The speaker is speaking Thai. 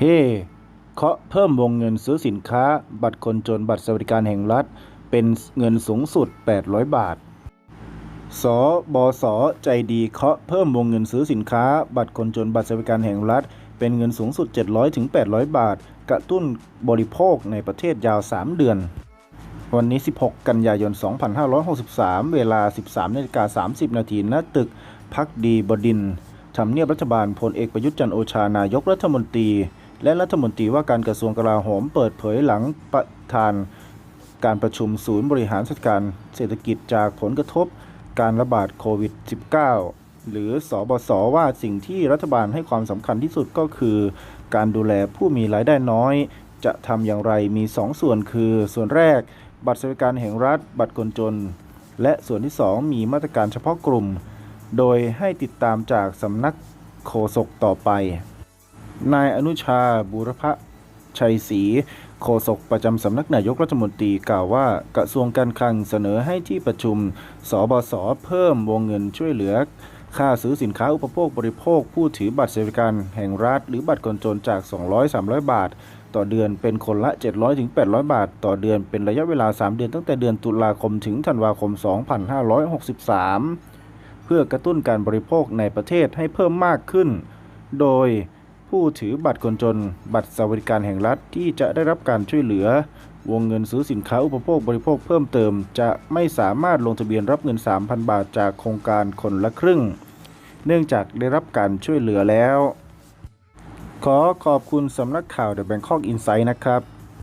เฮเคาะเพิ่มวงเงินซื้อสินค้า บัตรคนจนบัตรสวัสดิการแห่งรัฐ เป็นเงินสูงสุด 800 บาท สบส ใจดีเคาะเพิ่มวงเงินซื้อสินค้า บัตรคนจนบัตรสวัสดิการแห่งรัฐ เป็นเงินสูงสุด 700ถึง800 บาท กระตุ้นบริโภคในประเทศยาว 3 เดือน วันนี้ 16 กันยายน 2563 เวลา 13นาฬิกา30 นาทีณตึกพักดีบดินทำเนียบรัฐบาลพลเอกประยุทธ์จันโอชานายกรัฐมนตรี และรัฐมนตรีว่าการกระทรวงกลาโหมเปิดเผยหลังประธานการประชุมศูนย์บริหารจัดการเศรษฐกิจจากผลกระทบการระบาดโควิด -19 หรือสอบศว่าสิ่งที่รัฐบาลให้ความสำคัญที่สุดก็คือ การดูแลผู้มีรายได้น้อย จะทำอย่างไรมี 2ส่วนคือ ส่วนแรก บัตรสวัสดิการแห่งรัฐ บัตรคนจน และส่วนที่ 2 มีมาตรการเฉพาะกลุ่ม โดยให้ติดตามจากสำนักโฆษกต่อไป นายอนุชาบูรพชัยศรีโฆษกประจำสำนักนายกรัฐมนตรีกล่าวว่ากระทรวงการคลังเสนอให้ที่ประชุม สบส เพิ่มวงเงินช่วยเหลือ ค่าซื้อสินค้าอุปโภคบริโภค ผู้ถือบัตรสวัสดิการแห่งรัฐ หรือบัตรคนจนจาก 200-300 บาท ต่อเดือนเป็นคนละ 700-800 บาท ต่อเดือนเป็นระยะเวลา 3 เดือนตั้งแต่เดือนตุลาคมถึงธันวาคม 2563 เพื่อกระตุ้นการบริโภคในประเทศให้เพิ่มมากขึ้น โดย ผู้ถือบัตรคนจน บัตรสวัสดิการแห่งรัฐที่จะได้รับการช่วยเหลือ วงเงินซื้อสินค้าอุปโภคบริโภคเพิ่มเติม จะไม่สามารถลงทะเบียนรับเงิน 3,000 บาทจากโครงการคนละครึ่ง เนื่องจากได้รับการช่วยเหลือแล้ว ขอขอบคุณสำนักข่าว The Bangkok Insight นะครับ